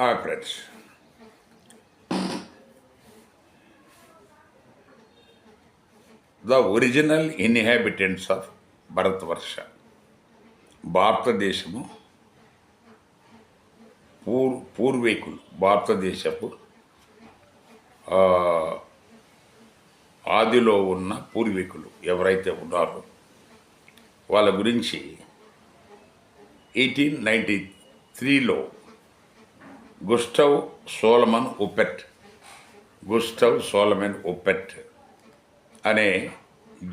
Hi friends the original inhabitants of Bharatavarsha భారతదేశము పూర్ పూర్వీకులు భారతదేశపు ఆదిలో ఉన్న పూర్వీకులు ఎవరైతే ఉన్నారో వాళ్ళ గురించి ఎయిటీన్ నైంటీ త్రీలో గుస్టవ్ సోలమన్ ఉపెట్ గుస్టవ్ సోలమన్ ఉపెట్ అనే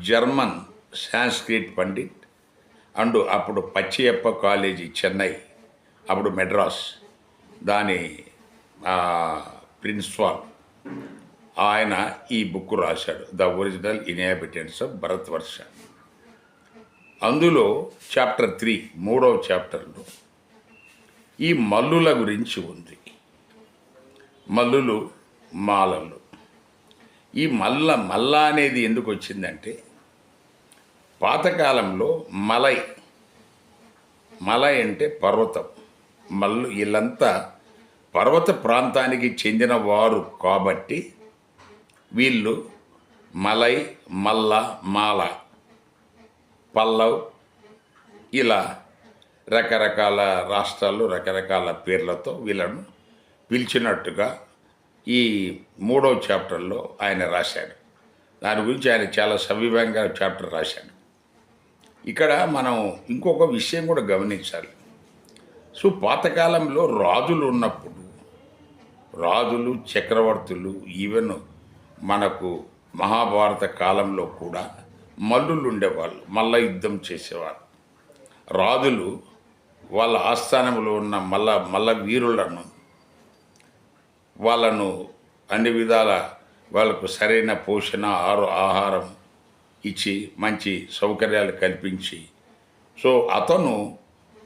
జర్మన్ సాంస్క్రిట్ పండిట్ అండ్ అప్పుడు పచ్చియప్ప కాలేజీ చెన్నై అప్పుడు మెడ్రాస్. దాని ప్రిన్సిపాల్ ఆయన ఈ బుక్ రాశాడు the original inhabitants of Bharatvarsha. అందులో చాప్టర్ త్రీ మూడవ చాప్టర్లో ఈ మల్లుల గురించి ఉంది. మల్లులు మాలలు. ఈ మల్ల మల్ల అనేది ఎందుకు వచ్చిందంటే పాతకాలంలో మలై మలై అంటే పర్వతం. మల్లు వీళ్ళంతా పర్వత ప్రాంతానికి చెందిన వారు కాబట్టి వీళ్ళు మలై మల్ల మాల పల్లవ్ ఇలా రకరకాల రాష్ట్రాలు రకరకాల పేర్లతో వీళ్ళను పిలిచినట్టుగా ఈ మూడో చాప్టర్లో ఆయన రాశాడు. దాని గురించి ఆయన చాలా సవివంగా చాప్టర్ రాశాడు. ఇక్కడ మనం ఇంకొక విషయం కూడా గమనించాలి. సో పాతకాలంలో రాజులు ఉన్నప్పుడు రాజులు చక్రవర్తులు ఈవెన్ మనకు మహాభారత కాలంలో కూడా మల్లులు ఉండేవాళ్ళు మల్ల యుద్ధం చేసేవాళ్ళు రాజులు వాళ్ళ ఆస్థానంలో ఉన్న మల్ల మల్ల వీరులను వాళ్ళను అన్ని విధాల వాళ్ళకు సరైన పోషణ ఆరు ఆహారం ఇచ్చి మంచి సౌకర్యాలు కల్పించి. సో అతను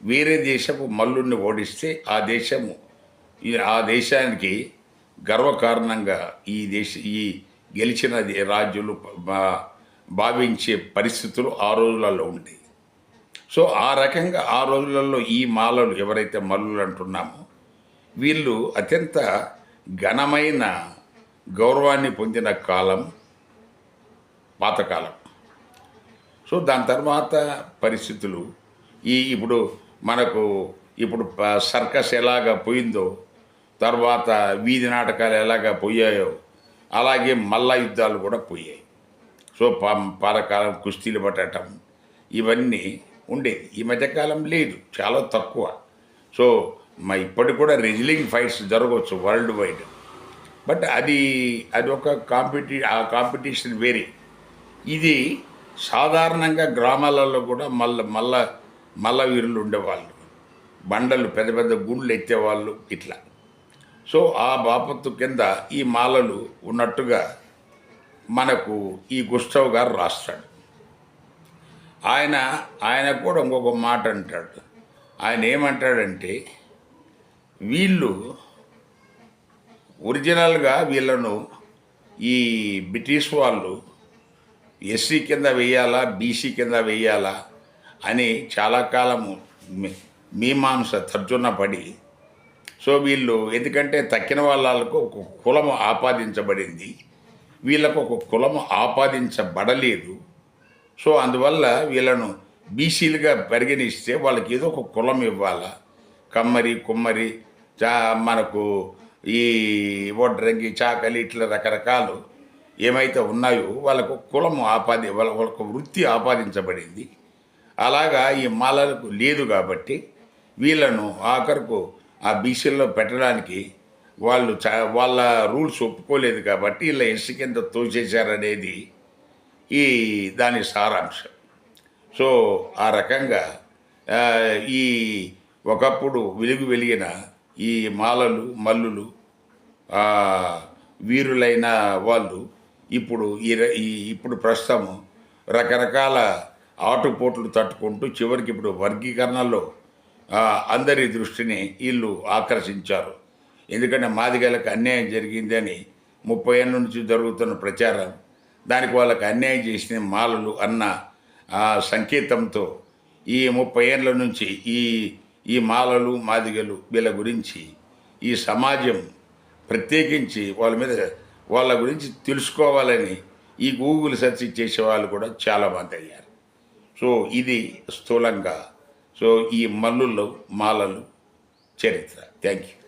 వేరే దేశపు మల్లుడిని ఓడిస్తే ఆ దేశము ఈ ఆ దేశానికి గర్వకారణంగా ఈ దేశ ఈ గెలిచిన రాజ్యులు భావించే పరిస్థితులు ఆ రోజులలో ఉండేవి. సో ఆ రకంగా ఆ రోజులలో ఈ మాలలు ఎవరైతే మల్లులు అంటున్నామో వీళ్ళు అత్యంత ఘనమైన గౌరవాన్ని పొందిన కాలం పాతకాలం. సో దాని తర్వాత పరిస్థితులు. ఈ ఇప్పుడు మనకు ఇప్పుడు సర్కస్ ఎలాగ పోయిందో తర్వాత వీధి నాటకాలు ఎలాగ పోయాయో అలాగే మల్ల యుద్ధాలు కూడా పోయాయి. సో పా పాతకాలం కుస్తీలు పట్టడం ఇవన్నీ ఉండేది ఈ మధ్యకాలం లేదు చాలా తక్కువ. సో మా ఇప్పటికి కూడా రెజ్లింగ్ ఫైట్స్ జరగవచ్చు వరల్డ్ వైడ్. బట్ అది అది ఒక కాంపిటీ ఆ కాంపిటీషన్ వేరే. ఇది సాధారణంగా గ్రామాలలో కూడా మల్ల మల్ల మల్ల వీరులు ఉండేవాళ్ళు. బండలు పెద్ద పెద్ద గుండ్లు ఎత్తేవాళ్ళు ఇట్లా. సో ఆ బాపత్తు కింద ఈ మాలలు ఉన్నట్టుగా మనకు ఈ గుస్తవ్ గారు రాస్తాడు. ఆయన ఆయన కూడా ఇంకొక మాట అంటాడు. ఆయన ఏమంటాడంటే వీళ్ళు ఒరిజినల్గా వీళ్ళను ఈ బ్రిటిష్ వాళ్ళు ఎస్సీ కింద వేయాలా బీసీ కింద వేయాలా అని చాలా కాలము మీమాంస తర్జున పడి సో వీళ్ళు ఎందుకంటే తక్కిన వాళ్ళకు ఒక కులం ఆపాదించబడింది వీళ్ళకు ఒక కులం ఆపాదించబడలేదు. సో అందువల్ల వీళ్ళను బీసీలుగా పరిగణిస్తే వాళ్ళకి ఏదో ఒక కులం ఇవ్వాలా. కమ్మరి కుమ్మరి చా మనకు ఈ వడ్రంగి చాకలి ఇట్లా రకరకాలు ఏమైతే ఉన్నాయో వాళ్ళకు కులం ఆపాది వాళ్ళ వాళ్ళకు వృత్తి ఆపాదించబడింది. అలాగా ఈ మాలలకు లేదు కాబట్టి వీళ్ళను ఆఖరుకు ఆ బీసీల్లో పెట్టడానికి వాళ్ళు చా వాళ్ళ రూల్స్ ఒప్పుకోలేదు కాబట్టి ఇలా ఎస్సీ కింద తోచేశారనేది ఈ దాని సారాంశం. సో ఆ రకంగా ఈ ఒకప్పుడు వెలుగు వెలిగిన ఈ మాలలు మల్లులు వీరులైన వాళ్ళు ఇప్పుడు ఈ ర- ఈ ఇప్పుడు ప్రస్తుతం రకరకాల ఆటుపోట్లు తట్టుకుంటూ చివరికి ఇప్పుడు వర్గీకరణలో అందరి దృష్టిని వీళ్ళు ఆకర్షించారు. ఎందుకంటే మాదిగలకు అన్యాయం జరిగిందని ముప్పై ఏళ్ళ నుంచి జరుగుతున్న ప్రచారం దానికి వాళ్ళకి అన్యాయం చేసిన మాలలు అన్న సంకేతంతో ఈ ముప్పై ఏళ్ళ నుంచి ఈ ఈ మాలలు మాదిగలు వీళ్ళ గురించి ఈ సమాజం ప్రత్యేకించి వాళ్ళ మీద వాళ్ళ గురించి తెలుసుకోవాలని ఈ గూగుల్ సెర్చ్ చేసే వాళ్ళు కూడా చాలామంది అయ్యారు. సో ఇది స్థూలంగా సో ఈ మల్లుల్లో మాలలు చరిత్ర. Thank you